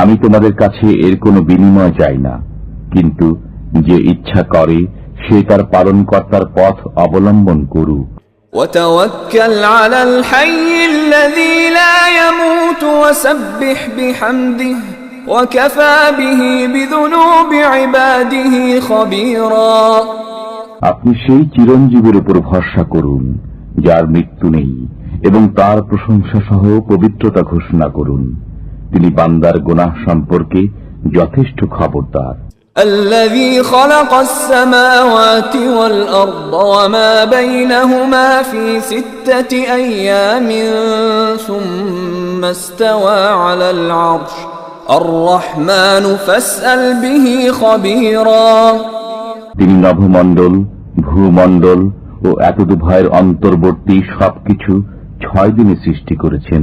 আমি তোমাদের কাছে এর কোনো বিনিময় চাই না কিন্তু যে ইচ্ছা করে সে তার পালনকর্তার পথ অবলম্বন করুক وتوكل على الحي الذي لا يموت وسبح بحمده وكفى به بذنوب عباده خبيرا আপনি সেই চিরঞ্জীবের উপর ভরসা করুন যার মৃত্যু নেই এবং তার প্রশংসা সহ পবিত্রতা ঘোষণা করুন তিনি বান্দার গুনাহ সম্পর্কে যথেষ্ট খবরদার الذي خلق السماوات والأرض وما بينهما في ستة أيام ثم استوى على العرش الرحمن فاسأل به خبيرا তিনি নভমণ্ডল ভূমণ্ডল ও এতদুভয়ের অন্তর্বর্তী সবকিছু ছয় দিনে সৃষ্টি করেছেন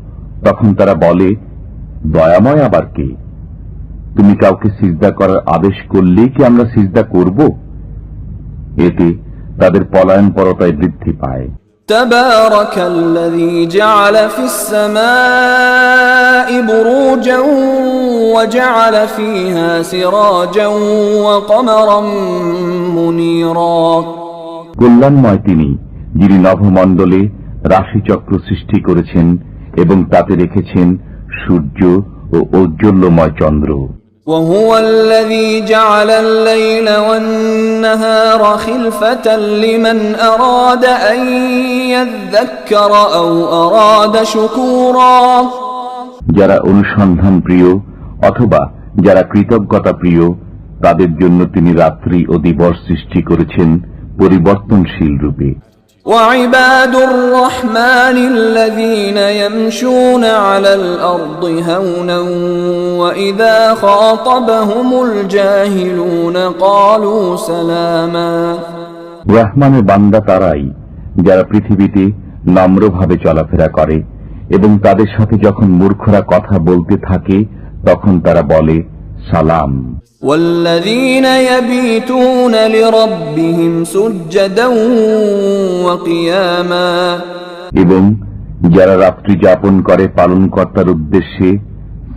তখন তারা বলে দয়াময় আবার কে? তুমি কাউকে সিজদা করার আদেশ করলেই কি আমরা সিজদা করব? এতে তাদের পলায়নপরতায় বৃদ্ধি পায়। تبارك الذي جعل في السماء بروجا وجعل فيها سراجا وقمرا منيرا কল্যাণময় তিনি যিনি নভমণ্ডলে রাশিচক্র সৃষ্টি করেছেন এবং তাতে রেখেছেন সূর্য ও ঔজ্জ্বল্যময় চন্দ্র وهو الذي جعل الليل والنهار خلفة لمن أراد أن يذكر أو أراد شكورا যারা অনুসন্ধান প্রিয় অথবা যারা কৃতজ্ঞতা প্রিয় তাদের জন্য তিনি রাত্রি ও দিবস সৃষ্টি করেছেন পরিবর্তনশীল রূপে وعباد الرحمن الذين يمشون على الأرض هونا وإذا خاطبهم الجاهلون قالوا سلاما রহমানের বান্দা তারাই যারা পৃথিবীতে নম্রভাবে চলাফেরা করে এবং তাদের সাথে যখন মূর্খরা কথা বলতে থাকে তখন তারা বলে সালাম والذين يبيتون لربهم سجدا وقياما এবং যারা রাত্রি যাপন করে পালনকর্তার উদ্দেশ্যে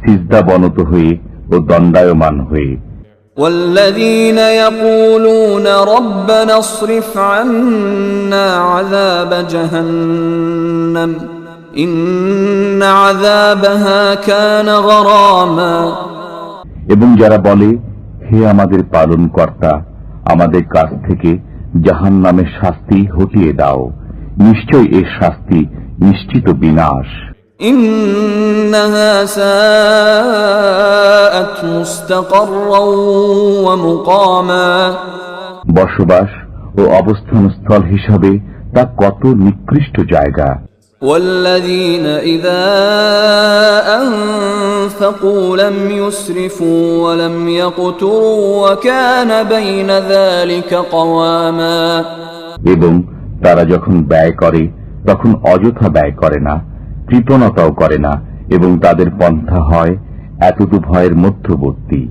সিজদা বনত হয়ে ও দণ্ডায়মান হয়ে والذين يقولون ربنا اصرف عنا عذاب جهنم إن عذابها كان غراما এবং যারা বলে হে আমাদের পালন কর্তা আমাদের কাছ থেকে জাহান নামের শাস্তি হটিয়ে দাও নিশ্চয় এর শাস্তি নিশ্চিত বিনাশ إنها ساءت مستقرا ومقاما বসবাস ও অবস্থান স্থল হিসাবে তা কত নিকৃষ্ট জায়গা والذين إذا أنفقوا لم يسرفوا ولم يقتروا وكان بين ذلك قواما এবং তারা যখন ব্যয় করে তখন অযথা ব্যয় করে না কৃপণতাও করে না এবং তাদের পন্থা হয় এতটু ভয়ের মধ্যবর্তী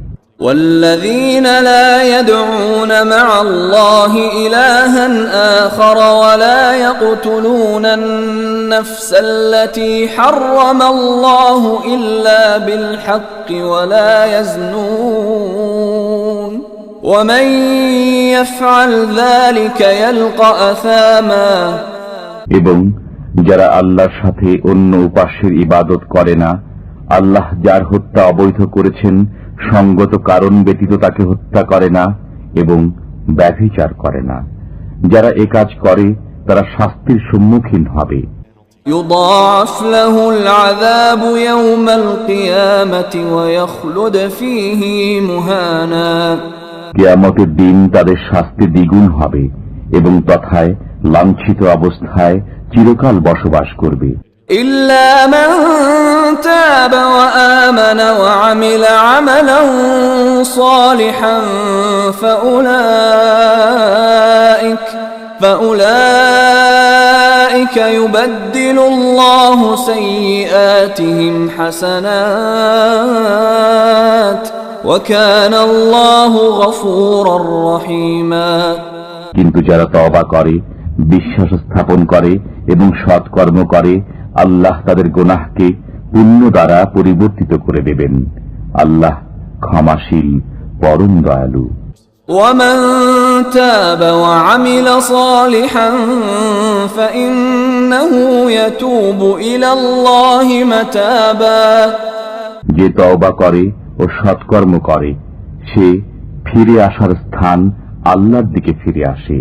والذين لا يدعون مع الله إلها آخر ولا يقتلون النفس التي حرم الله إلا بالحق ولا يزنون ومن يفعل ذلك يلقى أثاما এবং যারা আল্লাহর সাথে অন্য উপাস্যের ইবাদত করে না আল্লাহ যার হত্যা অবৈধ করেছেন সঙ্গত কারণ ব্যতীত তাকে হত্যা করে না এবং ব্যভিচার করে না যারা এ কাজ করে তারা শাস্তির সম্মুখীন হবে يضاعف له العذاب يوم القيامة ويخلد فيه مهانا কেয়ামতের দিন তাদের শাস্তি দ্বিগুণ হবে এবং তথায় লাঞ্ছিত অবস্থায় চিরকাল বসবাস করবে إلا من تاب وآمن وعمل عملا صالحا فأولئك فأولئك يبدل الله سيئاتهم حسنات وكان الله غفورا رحيما কিন্তু যারা তওবা করে বিশ্বাস স্থাপন করে এবং সৎকর্ম করে আল্লাহ তাদের গোনাহকে পুণ্য দ্বারা পরিবর্তিত করে দেবেন আল্লাহ ক্ষমাশীল পরম দয়ালু ومن تاب وعمل صالحا فإنه يتوب إلى الله متابا যে তওবা করে ও সৎকর্ম করে সে ফিরে আসার স্থান আল্লাহর দিকে ফিরে আসে